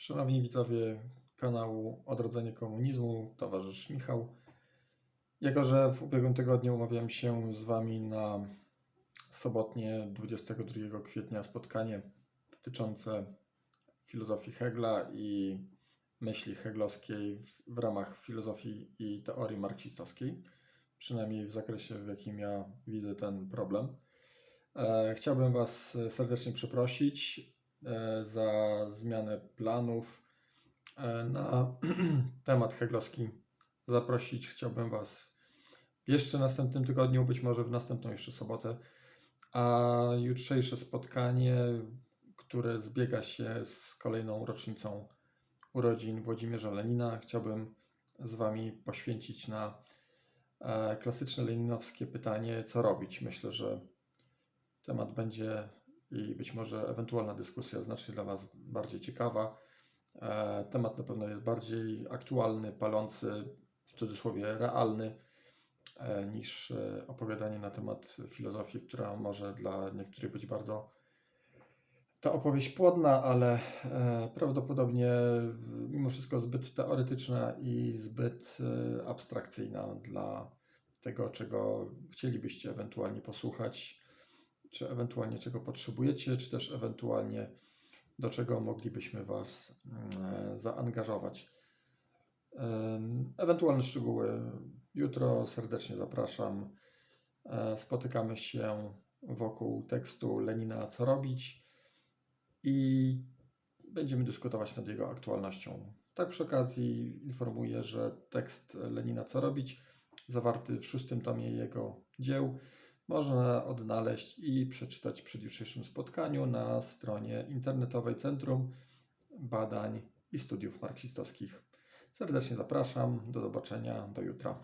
Szanowni widzowie kanału Odrodzenie Komunizmu, towarzysz Michał. Jako, że w ubiegłym tygodniu umawiałem się z Wami na sobotnie 22 kwietnia spotkanie dotyczące filozofii Hegla i myśli heglowskiej w, w ramach filozofii i teorii marksistowskiej, przynajmniej w zakresie, w jakim ja widzę ten problem. E, Chciałbym Was serdecznie przeprosić za zmianę planów e, na temat heglowski. Zaprosić chciałbym Was w jeszcze następnym tygodniu, być może w następną jeszcze sobotę, a jutrzejsze spotkanie, które zbiega się z kolejną rocznicą urodzin Włodzimierza Lenina, chciałbym z Wami poświęcić na e, klasyczne leninowskie pytanie, co robić. Myślę, że temat będzie i być może ewentualna dyskusja znacznie dla Was bardziej ciekawa. E, Temat na pewno jest bardziej aktualny, palący, w cudzysłowie realny, e, niż e, opowiadanie na temat filozofii, która może dla niektórych być bardzo ta opowieść płodna, ale prawdopodobnie mimo wszystko zbyt teoretyczna i zbyt abstrakcyjna dla tego, czego chcielibyście ewentualnie posłuchać, czy ewentualnie czego potrzebujecie, czy też ewentualnie do czego moglibyśmy Was mm, e, zaangażować. Ewentualne szczegóły jutro serdecznie zapraszam. E, Spotykamy się wokół tekstu Lenina Co robić i będziemy dyskutować nad jego aktualnością. Tak przy okazji informuję, że tekst Lenina Co robić, zawarty w szóstym tomie jego dzieł, można odnaleźć i przeczytać przy jutrzejszym spotkaniu na stronie internetowej Centrum Badań i Studiów Marksistowskich. Serdecznie zapraszam. Do zobaczenia. Do jutra.